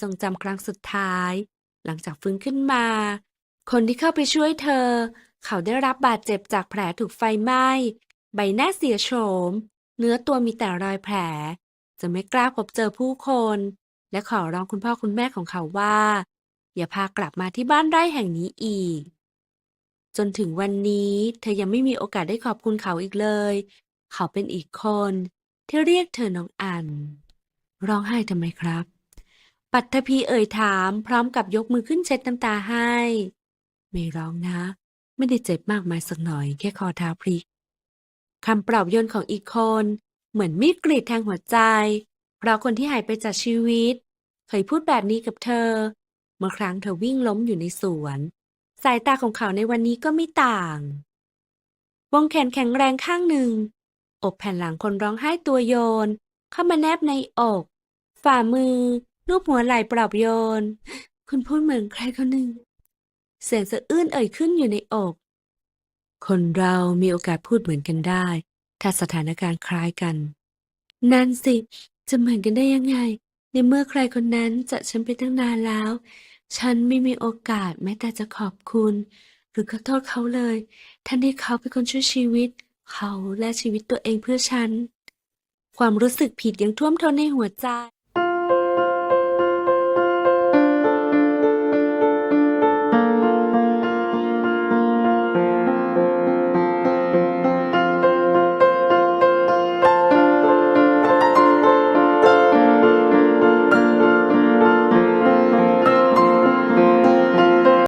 ทรงจำครั้งสุดท้าย หลังจากฟื้นขึ้นมา คนที่เข้าไปช่วยเธอ เขาได้รับบาดเจ็บจากแผลถูกไฟไหม้ ใบหน้าเสียโฉม เนื้อตัวมีแต่รอยแผล จะไม่กล้าพบเจอผู้คน และขอร้องคุณพ่อคุณแม่ของเขาว่า อย่าพากลับมาที่บ้านไร่แห่งนี้อีก จนถึงวันนี้เธอยังไม่มีโอกาสได้ขอบคุณเขาอีกเลย เขาเป็นอีกคนที่เรียกเธอน้องอัน ร้องไห้ทำไมครับ ปัทภีเอ่ยถามพร้อมกับยกมือขึ้นเช็ดน้ำตาให้ ไม่ร้องนะ ไม่ได้เจ็บมากมายสักหน่อยแค่คอเท้าพลิกคำปลอบโยนของอีกคน เหมือนมีดกรีดแทงหัวใจ เพราะคนที่หายไปจากชีวิต เคยพูดแบบนี้กับเธอ เมื่อครั้งเธอวิ่งล้มอยู่ในสวน สายตาของเขาในวันนี้ก็ไม่ต่าง วงแขนแข็งแรงข้างหนึ่ง อกแผ่นหลังคนร้องไห้ตัวโยน เข้ามาแนบในอก ฝ่ามือ ลูบหัวไหล่ปลอบโยน คุณพูดเหมือนใครคนหนึ่ง เสียงสะอื้นเอ่ยขึ้นอยู่ในอก คนเรามีโอกาสพูดเหมือนกันได้ ถ้าสถานการณ์คล้ายกัน นั่นสิ จะเหมือนกันได้ยังไง ในเมื่อใครคนนั้นจากฉันไปตั้งนานแล้ว ฉันไม่มีโอกาสแม้แต่จะขอบคุณ หรือขอโทษเขาเลยท่านที่เขาเป็นคนช่วยชีวิต เขาและชีวิตตัวเองเพื่อฉัน ความรู้สึกผิดยังท่วมท้นในหัวใจ